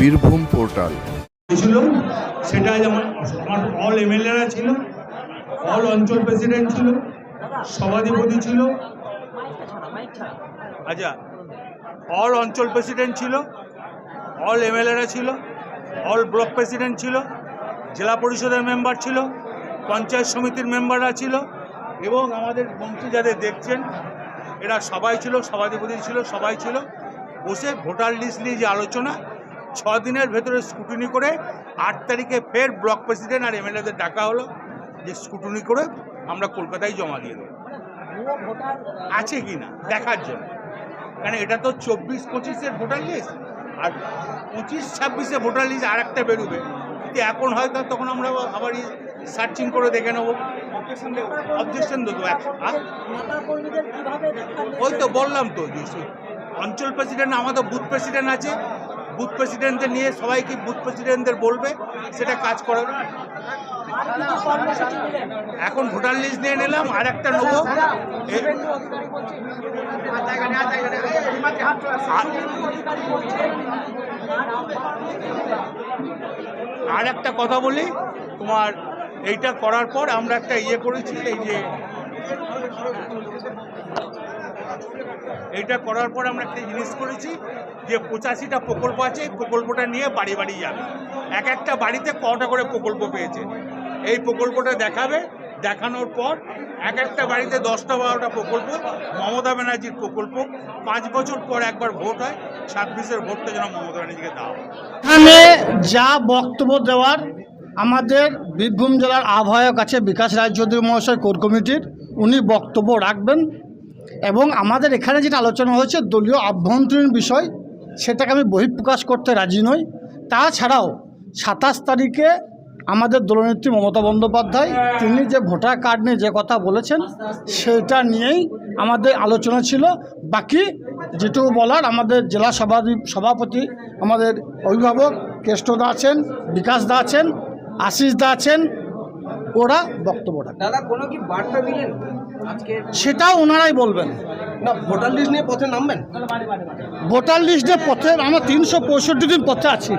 Birbhum portal. ছিল সেটা যেমন আমার অল এমএলএরা ছিল অল অঞ্চল প্রেসিডেন্ট ছিল, সভাধিপতি ছিল। আচ্ছা অল অঞ্চল প্রেসিডেন্ট ছিল অল এমএলএরা ছিল অল ব্লক প্রেসিডেন্ট ছিল, জেলা পরিষদের মেম্বার ছিল, পঞ্চায়েত সমিতির মেম্বাররা ছিল, এবং আমাদের মন্ত্রী যাদের দেখছেন, এরা সবাই ছিল, সভাধিপতি ছিল, সবাই ছিল। বসে ভোটার লিস্ট নিয়ে যে আলোচনা ছ দিনের ভেতরে স্কুটিনি করে আট তারিখে ফের ব্লক প্রেসিডেন্ট আর এমএলএদের ডাকা হলো যে স্কুটিনি করে আমরা কলকাতায় জমা দিয়ে দেবো। আছে কি না? দেখার জন্য। কারণ এটা তো চব্বিশ পঁচিশের ভোটার লিস্ট আর পঁচিশ ছাব্বিশে ভোটার লিস্ট আর একটা বেরোবে। কিন্তু এখন হয়তো তখন আমরা আবার সার্চিং করে দেখে নেব। অবজেকশন দেবো। ওই তো বললাম তো অঞ্চল প্রেসিডেন্ট আমাদের বুথ প্রেসিডেন্ট আছে। বুথ প্রেসিডেন্টদের নিয়ে সবাইকে বুথ প্রেসিডেন্টদের বলবে? সেটা কাজ করে এখন ভোটার লিস্ট নিয়ে নিলাম, আর একটা নেব। আর একটা কথা বলি, তোমার এইটা করার পর আমরা একটা ইয়ে করেছি, এই যে এইটা করার পর আমরা একটা জিনিস করেছি যে পঁচাশিটা প্রকল্প আছে, এই প্রকল্পটা নিয়ে বাড়ি বাড়ি যাবে। এক একটা বাড়িতে কটা করে প্রকল্প পেয়েছে। এই প্রকল্পটা দেখাবে, দেখানোর পর এক একটা বাড়িতে দশটা বারোটা প্রকল্প, মমতা ব্যানার্জির প্রকল্প। পাঁচ বছর পর একবার ভোট হয়, ছাব্বিশের ভোটটা যেন মমতা ব্যানার্জিকে দেওয়া এখানে যা বক্তব্য দেওয়ার, আমাদের বীরভূম জেলার আহ্বায়ক আছে বিকাশ রায়চৌধুরী মহাশয় কোর কমিটির। উনি বক্তব্য রাখবেন এবং আমাদের এখানে যেটা আলোচনা হয়েছে, দলীয় আভ্যন্তরীণ বিষয় সেটাকে আমি বহিঃপ্রকাশ করতে রাজি নই। তাছাড়াও সাতাশ তারিখে আমাদের দলনেত্রী মমতা বন্দ্যোপাধ্যায়, তিনি যে ভোটার কার্ড নিয়ে যে কথা বলেছেন, সেটা নিয়েই আমাদের আলোচনা ছিল। বাকি যেটুকু বলার, আমাদের জেলা সভাপতি সভাপতি আমাদের অভিভাবক কেষ্ট দা আছেন, বিকাশ দা আছেন, আশিস দা আছেন ওরা বক্তব্য রাখবে দাদা কোনো কি বার্তা দিলেন সেটা ওনারাই বলবেন। না ভোটার লিস্ট নিয়ে পথে নামবেন? ভোটার লিস্টে পথে আমরা তিনশো পঁয়ষট্টি দিন পথে আছি।